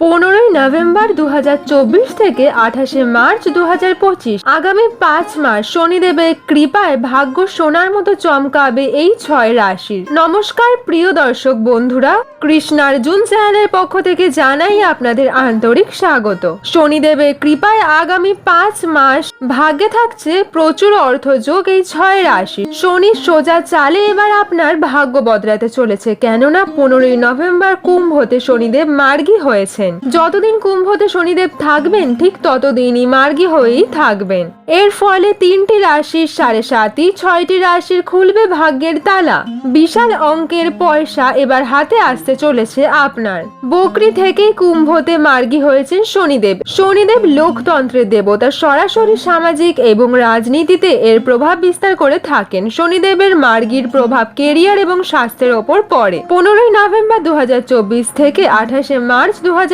পনেরোই নভেম্বর দু হাজার চব্বিশ থেকে আঠাশে মার্চ দু হাজার পঁচিশ। আগামী পাঁচ মাস শনিদেবের কৃপায় ভাগ্য সোনার মতো চমকাবে এই ছয় রাশির। নমস্কার প্রিয় দর্শক বন্ধুরা কৃষ্ণার্জুন চ্যানেলের পক্ষ থেকে জানাই আপনাদের আন্তরিক স্বাগত। শনিদেবের কৃপায় আগামী পাঁচ মাস ভাগ্যে থাকছে প্রচুর অর্থযোগ এই ছয় রাশি শনি সোজা চালে এবার আপনার ভাগ্য বদলাতে চলেছে। কেননা পনেরোই নভেম্বর কুম্ভতে শনিদেব মার্গী হয়েছেন যতদিন কুম্ভতে শনিদেব থাকবেন, ঠিক ততদিনই মার্গী হয়েই থাকবেন। এর ফলে তিনটি রাশির সাড়ে সাতই, ছয়টি রাশির খুলবে ভাগ্যের তালা। বিশাল অঙ্কের পয়সা এবার হাতে আসতে চলেছে আপনার। বকরি থেকেই কুম্ভতে মার্গী হয়েছেন শনিদেব। শনিদেব লোকতন্ত্রের দেবতা, সরাসরি সামাজিক এবং রাজনীতিতে এর প্রভাব বিস্তার করে থাকেন। শনিদেবের মার্গীর প্রভাব কেরিয়ার এবং স্বাস্থ্যের ওপর পড়ে। পনেরোই নভেম্বর দু হাজার চব্বিশ থেকে আঠাশে মার্চ দু হাজার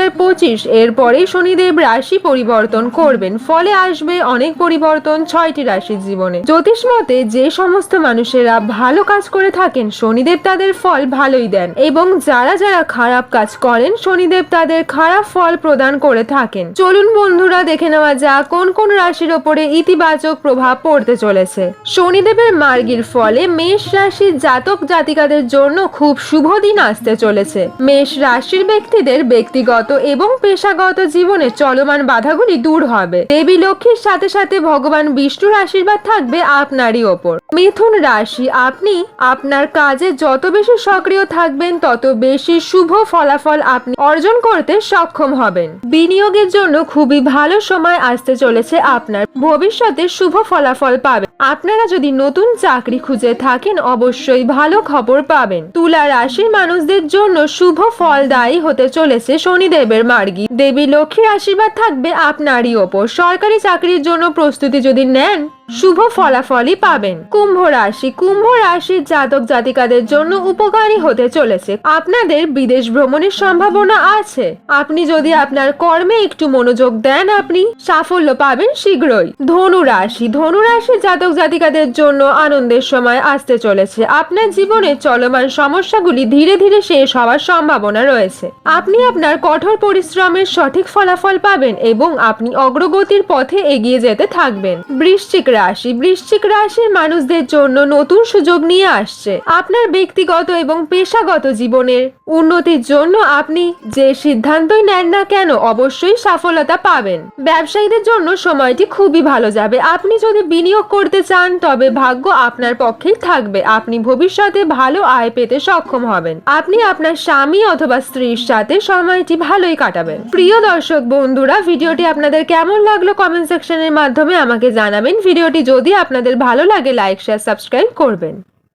এরপরেই শনিদেব রাশি পরিবর্তন করবেন। ফলে আসবে অনেক পরিবর্তন ছয়টি রাশির জীবনে। জ্যোতিষ মতে, যে সমস্ত মানুষেরা ভালো কাজ করে থাকেন, শনিদেব তাদের ফল ভালোই দেন এবং যারা যারা খারাপ কাজ করেন, শনিদেব তাদের খারাপ ফল প্রদান করে থাকেন। চলুন বন্ধুরা, দেখে নেওয়া যাক কোন কোন রাশির ওপরে ইতিবাচক প্রভাব পড়তে চলেছে। শনিদেবের মার্গীর ফলে মেষ রাশির জাতক জাতিকাদের জন্য খুব শুভ দিন আসতে চলেছে। মেষ রাশির ব্যক্তিদের ব্যক্তিগত এবং পেশাগত জীবনে চলমান বাধাগুলি দূর হবে। দেবী লক্ষ্মীর সাথে সাথে ভগবান বিষ্ণুর আশীর্বাদ থাকবে আপনারই ওপর। মিথুন রাশি, আপনি আপনার কাজে যত বেশি সক্রিয় থাকবেন, তত বেশি শুভ ফলাফল আপনি অর্জন করতে সক্ষম হবেন। বিনিয়োগের জন্য খুবই ভালো সময় আসতে চলেছে আপনার। ভবিষ্যতে শুভ ফলাফল পাবেন। আপনারা যদি নতুন চাকরি খুঁজে থাকেন, অবশ্যই ভালো খবর পাবেন। তুলা রাশির মানুষদের জন্য শুভ ফলদায়ী হতে চলেছে শনিদেবের মার্গী। দেবী লক্ষ্মীর আশীর্বাদ থাকবে আপনারই ওপর। সরকারি চাকরির জন্য প্রস্তুতি যদি নেন শুভ ফলাফলই পাবেন। কুম্ভ রাশি, কুম্ভ রাশির জাতক জাতিকাদের জন্য উপকারী হতে চলেছে। আপনাদের বিদেশ ভ্রমণের সম্ভাবনা আছে। আপনি যদি আপনার কর্মে একটু মনোযোগ দেন আপনি, সাফল্য পাবেন শীঘ্রই। ধনু রাশি, ধনু রাশির জাতক জাতিকাদের জন্য আনন্দের সময় আসতে চলেছে। আপনার জীবনে চলমান সমস্যাগুলি ধীরে ধীরে শেষ হওয়ার সম্ভাবনা রয়েছে। আপনি আপনার কঠোর পরিশ্রমের সঠিক ফলাফল পাবেন এবং আপনি অগ্রগতির পথে এগিয়ে যেতে থাকবেন। বৃশ্চিক রাশি বৃশ্চিক রাশির মানুষদের জন্য নতুন সুযোগ নিয়ে আসছে আপনার ব্যক্তিগত এবং পেশাগত জীবনের। উন্নতির জন্য আপনি যে সিদ্ধান্তই নেন না কেন অবশ্যই সফলতা পাবেন। ব্যবসায়ীদের জন্য সময়টি খুবই ভালো যাবে। আপনি যদি বিনিয়োগ করতে চান, তবে ভাগ্য আপনার পক্ষেই থাকবে। আপনি ভবিষ্যতে ভালো আয় পেতে সক্ষম হবেন। আপনি আপনার স্বামী অথবা স্ত্রীর সাথে সময়টি ভালোই কাটাবেন। প্রিয় দর্শক বন্ধুরা, ভিডিওটি আপনাদের কেমন লাগল কমেন্ট সেকশনের মাধ্যমে আমাকে জানাবেন। ভিডিওটি যদি আপনাদের ভালো লাগে লাইক শেয়ার সাবস্ক্রাইব করবেন।